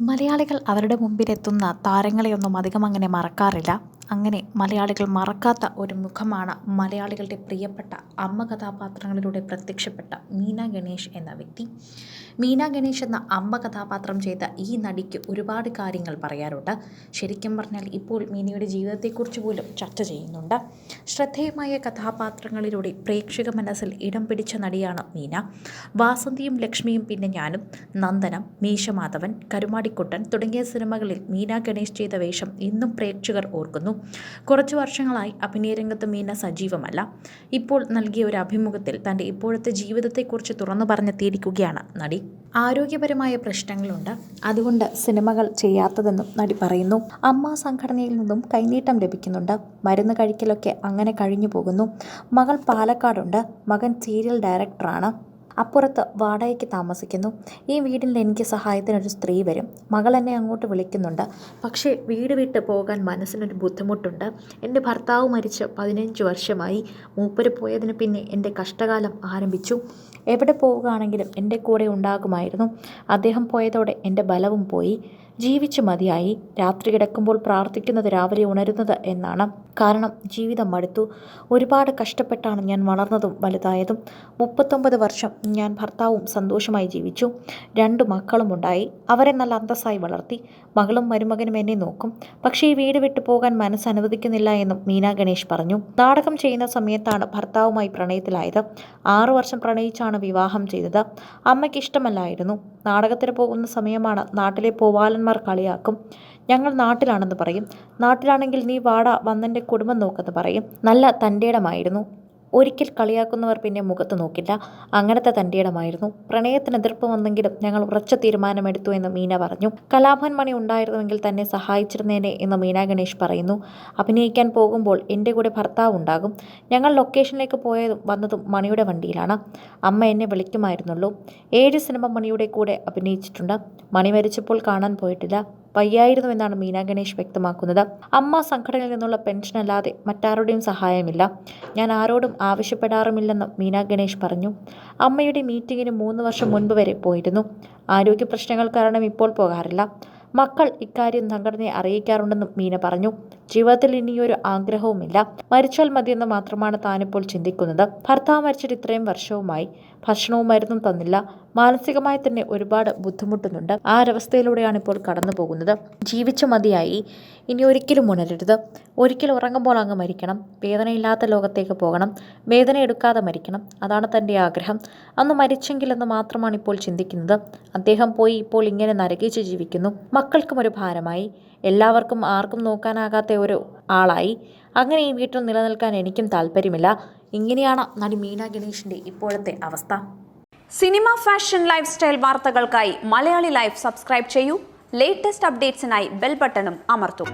മലയാളികൾ അവരുടെ മുമ്പിലെത്തുന്ന താരങ്ങളെയൊന്നും അധികം അങ്ങനെ മറക്കാറില്ല. അങ്ങനെ മലയാളികൾ മറക്കാത്ത ഒരു മുഖമാണ് മലയാളികളുടെ പ്രിയപ്പെട്ട അമ്മ കഥാപാത്രങ്ങളിലൂടെ പ്രത്യക്ഷപ്പെട്ട മീന ഗണേഷ് എന്ന വ്യക്തി. മീന ഗണേഷ് എന്ന അമ്മ കഥാപാത്രം ചെയ്ത ഈ നടിക്ക് ഒരുപാട് കാര്യങ്ങൾ പറയാറുണ്ട്. ശരിക്കും പറഞ്ഞാൽ ഇപ്പോൾ മീനയുടെ ജീവിതത്തെക്കുറിച്ച് പോലും ചർച്ച ചെയ്യുന്നുണ്ട്. ശ്രദ്ധേയമായ കഥാപാത്രങ്ങളിലൂടെ പ്രേക്ഷക മനസ്സിൽ ഇടം പിടിച്ച നടിയാണ് മീന. വാസന്തിയും ലക്ഷ്മിയും പിന്നെ ഞാനും നന്ദനം മീശമാധവൻ കരുമാടിക്കുട്ടൻ തുടങ്ങിയ സിനിമകളിൽ മീന ഗണേഷ് ചെയ്ത വേഷം ഇന്നും പ്രേക്ഷകർ ഓർക്കുന്നു. കുറച്ചു വർഷങ്ങളായി അഭിനയ രംഗത്ത് മീന സജീവമല്ല. ഇപ്പോൾ നൽകിയ ഒരു അഭിമുഖത്തിൽ തന്റെ ഇപ്പോഴത്തെ ജീവിതത്തെക്കുറിച്ച് തുറന്നു പറഞ്ഞെത്തിയിരിക്കുകയാണ് നടി. ആരോഗ്യപരമായ പ്രശ്നങ്ങളുണ്ട്. അതുകൊണ്ട് സിനിമകൾ ചെയ്യാത്തതെന്നും നടി പറയുന്നു. അമ്മ സംഘടനയിൽ നിന്നും കൈനീട്ടം ലഭിക്കുന്നുണ്ട്. മരുന്ന് കഴിക്കലൊക്കെ അങ്ങനെ കഴിഞ്ഞു പോകുന്നു. മകൾ പാലക്കാടുണ്ട്. മകൻ സീരിയൽ ഡയറക്ടറാണ്. അപ്പുറത്ത് വാടകയ്ക്ക് താമസിക്കുന്നു. ഈ വീടിൽ എനിക്ക് സഹായത്തിനൊരു സ്ത്രീ വരും. മകൾ എന്നെ അങ്ങോട്ട് വിളിക്കുന്നുണ്ട്. പക്ഷേ വീട് വിട്ട് പോകാൻ മനസ്സിനൊരു ബുദ്ധിമുട്ടുണ്ട്. എന്റെ ഭർത്താവ് മരിച്ച് പതിനഞ്ച് വർഷമായി. മൂപ്പര് പോയതിന് പിന്നെ എന്റെ കഷ്ടകാലം ആരംഭിച്ചു. എവിടെ പോവുകയാണെങ്കിലും എന്റെ കൂടെ ഉണ്ടാകുമായിരുന്നു. അദ്ദേഹം പോയതോടെ എന്റെ ബലവും പോയി. ജീവിച്ചു മതിയായി. രാത്രി കിടക്കുമ്പോൾ പ്രാർത്ഥിക്കുന്നത് രാവിലെ ഉണരുന്നത് എന്നാണ്. കാരണം ജീവിതം മടുത്തു. ഒരുപാട് കഷ്ടപ്പെട്ടാണ് ഞാൻ വളർന്നതും വലുതായതും. മുപ്പത്തൊമ്പത് വർഷം ഞാൻ ഭർത്താവും സന്തോഷമായി ജീവിച്ചു. രണ്ടു മക്കളും ഉണ്ടായി. അവരെ നല്ല അന്തസ്സായി വളർത്തി. മകളും മരുമകനും എന്നെ നോക്കും. പക്ഷേ ഈ വീട് വിട്ടു പോകാൻ മനസ്സ് അനുവദിക്കുന്നില്ല എന്നും മീന ഗണേഷ് പറഞ്ഞു. നാടകം ചെയ്യുന്ന സമയത്താണ് ഭർത്താവുമായി പ്രണയത്തിലായത്. ആറു വർഷം പ്രണയിച്ചാണ് വിവാഹം ചെയ്തത്. അമ്മയ്ക്ക് ഇഷ്ടമല്ലായിരുന്നു. നാടകത്തിന് പോകുന്ന സമയമാണ് നാട്ടിലെ പൂവാലന്മാർ കളിയാക്കും. ഞങ്ങൾ നാട്ടിലാണെന്ന് പറയും. നാട്ടിലാണെങ്കിൽ നീ വാടാ വന്നെന്റെ കുടുംബം നോക്കെന്ന് പറയും. നല്ല തന്റെ ഇടമായിരുന്നു ഒരിക്കൽ കളിയാക്കുന്നവർ പിന്നെ മുഖത്ത് നോക്കില്ല. അങ്ങനത്തെ തന്റെ ഇടമായിരുന്നു പ്രണയത്തിന് എതിർപ്പ് വന്നെങ്കിലും ഞങ്ങൾ ഉറച്ച തീരുമാനമെടുത്തു എന്ന് മീന പറഞ്ഞു. കലാഭൻ മണി ഉണ്ടായിരുന്നുവെങ്കിൽ തന്നെ സഹായിച്ചിരുന്നേനെ എന്ന് മീന ഗണേഷ് പറയുന്നു. അഭിനയിക്കാൻ പോകുമ്പോൾ എന്റെ കൂടെ ഭർത്താവ് ഉണ്ടാകും. ഞങ്ങൾ ലൊക്കേഷനിലേക്ക് പോയതും വന്നതും മണിയുടെ വണ്ടിയിലാണ്. അമ്മ എന്നെ വിളിക്കുമായിരുന്നുള്ളൂ. ഏഴ് സിനിമ മണിയുടെ കൂടെ അഭിനയിച്ചിട്ടുണ്ട്. മണി മരിച്ചപ്പോൾ കാണാൻ പോയിട്ടില്ല. വയ്യായിരുന്നു എന്നാണ് മീന ഗണേഷ് വ്യക്തമാക്കുന്നത്. അമ്മ സംഘടനയിൽ നിന്നുള്ള പെൻഷൻ അല്ലാതെ മറ്റാരുടെയും സഹായമില്ല. ഞാൻ ആരോടും ആവശ്യപ്പെടാറുമില്ലെന്നും മീന ഗണേഷ് പറഞ്ഞു. അമ്മയുടെ മീറ്റിങ്ങിന് മൂന്ന് വർഷം മുൻപ് വരെ പോയിരുന്നു. ആരോഗ്യ പ്രശ്നങ്ങൾ കാരണം ഇപ്പോൾ പോകാറില്ല. മക്കൾ ഇക്കാര്യം സംഘടനയെ അറിയിക്കാറുണ്ടെന്നും മീന പറഞ്ഞു. ജീവിതത്തിൽ ഇനിയൊരു ആഗ്രഹവുമില്ല. മരിച്ചാൽ മതിയെന്ന് മാത്രമാണ് താനിപ്പോൾ ചിന്തിക്കുന്നത്. ഭർത്താവ് മരിച്ചിട്ട് ഇത്രയും വർഷവുമായി ഭക്ഷണവും മരുന്നും തന്നില്ല. മാനസികമായി തന്നെ ഒരുപാട് ബുദ്ധിമുട്ടുന്നുണ്ട്. ആ ഒരവസ്ഥയിലൂടെയാണ് ഇപ്പോൾ കടന്നു പോകുന്നത്. ജീവിച്ചു മതിയായി. ഇനി ഒരിക്കലും ഉണരരുത്. ഒരിക്കലും ഉറങ്ങുമ്പോൾ അങ്ങ് മരിക്കണം. വേദനയില്ലാത്ത ലോകത്തേക്ക് പോകണം. വേദന എടുക്കാതെ മരിക്കണം. അതാണ് തന്റെ ആഗ്രഹം. അന്ന് മരിച്ചെങ്കിലെന്ന് മാത്രമാണ് ഇപ്പോൾ ചിന്തിക്കുന്നത്. അദ്ദേഹം പോയി ഇപ്പോൾ ഇങ്ങനെ നരകിച്ച് ജീവിക്കുന്നു. മക്കൾക്കും ഒരു ഭാരമായി. എല്ലാവർക്കും ആർക്കും നോക്കാനാകാത്ത ഒരു ആളായി. അങ്ങനെ ഈ വീട്ടിൽ നിലനിൽക്കാൻ എനിക്കും താല്പര്യമില്ല. ഇങ്ങനെയാണ് നടി മീന ഗണേഷിന്റെ ഇപ്പോഴത്തെ അവസ്ഥ. സിനിമ ഫാഷൻ ലൈഫ് സ്റ്റൈൽ വാർത്തകൾക്കായി മലയാളി ലൈഫ് സബ്സ്ക്രൈബ് ചെയ്യൂ. ലേറ്റസ്റ്റ് അപ്ഡേറ്റ്സിനായി ബെൽ ബട്ടണും അമർത്തും.